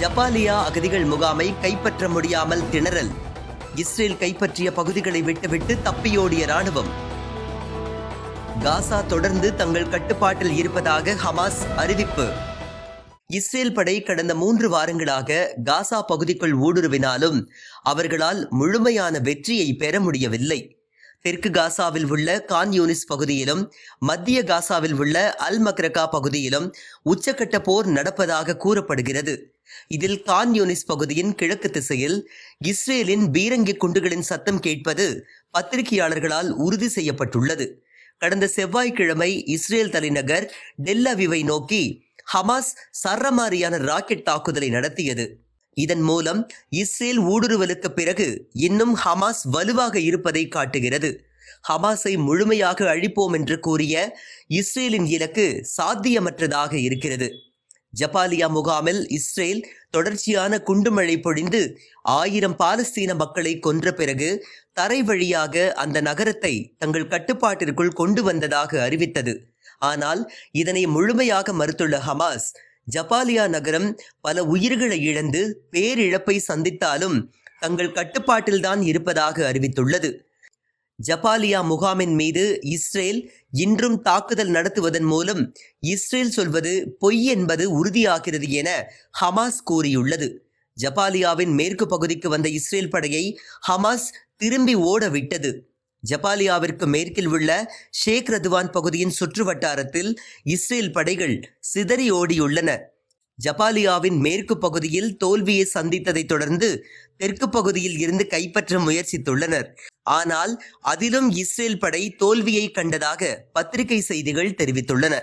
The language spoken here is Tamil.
ஜபாலியா அகதிகள் முகாமை கைப்பற்ற முடியாமல் திணறல். இஸ்ரேல் கைப்பற்றிய பகுதிகளை விட்டுவிட்டு தப்பியோடிய ராணுவம் காசா தொடர்ந்து தங்கள் கட்டுப்பாட்டில் இருப்பதாக ஹமாஸ் அறிவிப்பு. இஸ்ரேல் படை கடந்த மூன்று வாரங்களாக காசா பகுதிக்குள் ஊடுருவினாலும் அவர்களால் முழுமையான வெற்றியை பெற முடியவில்லை. தெற்கு காசாவில் உள்ள கான் யூனிஸ் பகுதியிலும் மத்திய காசாவில் உள்ள அல் மக்ரகா பகுதியிலும் உச்சக்கட்ட போர் நடப்பதாக கூறப்படுகிறது. இதில் கான் யூனிஸ் பகுதியின் கிழக்கு திசையில் இஸ்ரேலின் பீரங்கி குண்டுகளின் சத்தம் கேட்பது பத்திரிகையாளர்களால் உறுதி செய்யப்பட்டுள்ளது. கடந்த செவ்வாய்க்கிழமை இஸ்ரேல் தலைநகர் டெல்லவிவை நோக்கி ஹமாஸ் சரமாரியான ராக்கெட் தாக்குதலை நடத்தியது. இதன் மூலம் இஸ்ரேல் ஊடுருவலுக்கு பிறகு இன்னும் ஹமாஸ் வலுவாக இருப்பதை காட்டுகிறது. ஹமாஸை முழுமையாக அழிப்போம் என்று கூறிய இஸ்ரேலின் இலக்கு சாத்தியமற்றதாக இருக்கிறது. ஜபாலியா முகாமில் இஸ்ரேல் தொடர்ச்சியான குண்டுமழை பொழிந்து ஆயிரம் பாலஸ்தீன மக்களை கொன்ற பிறகு தரை வழியாக அந்த நகரத்தை தங்கள் கட்டுப்பாட்டிற்குள் கொண்டு வந்ததாக அறிவித்தது. ஆனால் இதனை முழுமையாக மறுத்துள்ள ஹமாஸ் ஜபாலியா நகரம் பல உயிர்களை இழந்து பேரிழப்பை சந்தித்தாலும் தங்கள் கட்டுப்பாட்டில்தான் இருப்பதாக அறிவித்துள்ளது. ஜபாலியா முகாமின் மீது இஸ்ரேல் இன்றும் தாக்குதல் நடத்துவதன் மூலம் இஸ்ரேல் சொல்வது பொய் என்பது உறுதியாகிறது என ஹமாஸ் கூறியுள்ளது. ஜபாலியாவின் மேற்கு பகுதிக்கு வந்த இஸ்ரேல் படையை ஹமாஸ் திரும்பி ஓட விட்டது. ஜப்பாலியாவிற்கு மேற்கில் உள்ள ஷேக் ரதுவான் பகுதியின் சுற்று வட்டாரத்தில் இஸ்ரேல் படைகள் சிதறி ஓடியுள்ளன. ஜப்பாலியாவின் மேற்கு பகுதியில் தோல்வியை சந்தித்ததைத் தொடர்ந்து தெற்கு பகுதியில் இருந்து கைப்பற்ற முயற்சித்துள்ளனர். ஆனால் அதிலும் இஸ்ரேல் படை தோல்வியை கண்டதாக பத்திரிகை செய்திகள் தெரிவித்துள்ளன.